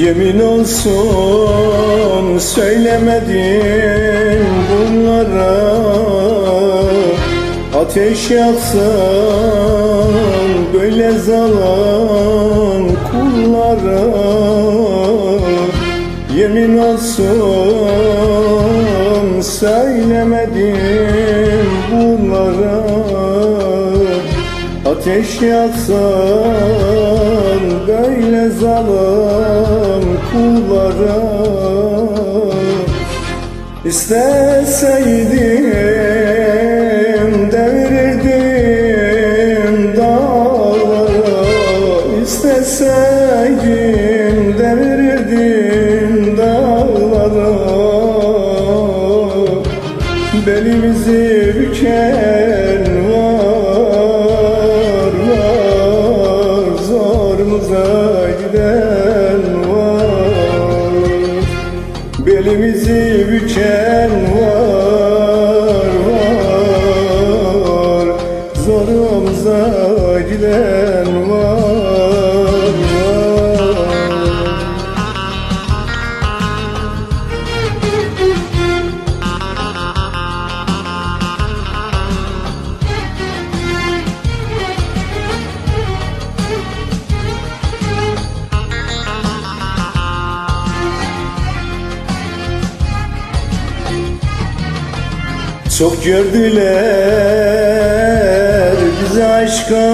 Yemin olsun söylemedim bunlara. Ateş yaksın böyle zalim kullara. Yemin olsun söylemedim bunlara Ateş yaksan böyle zalim kullara. İsteseydim devirirdim dağlara. İsteseydim devirirdim dağlara. Belimizi giden var. Belimizi büken var Çok gördüler bizi aşka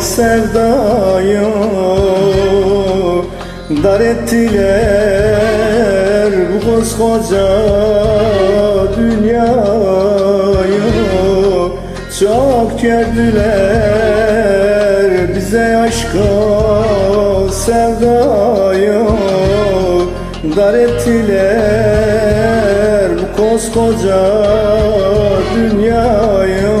sevdaya Dar ettiler bu koskoca dünyayı. Çok gördüler bize aşka sevdaya Dar ettiler koskoca dünyayı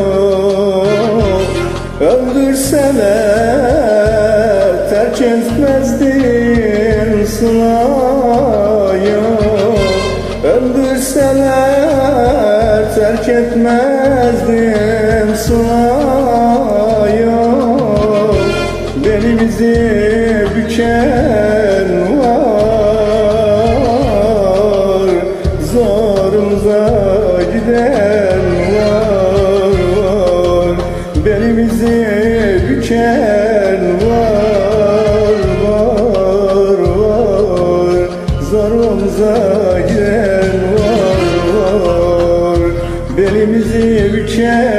Öldürseler terk etmezdim sınayı. Öldürseler terk etmezdim sınayı. Belimizi büken eden var, var Belimizi büken var, var, var. Zarımıza giren var, var. Belimizi büken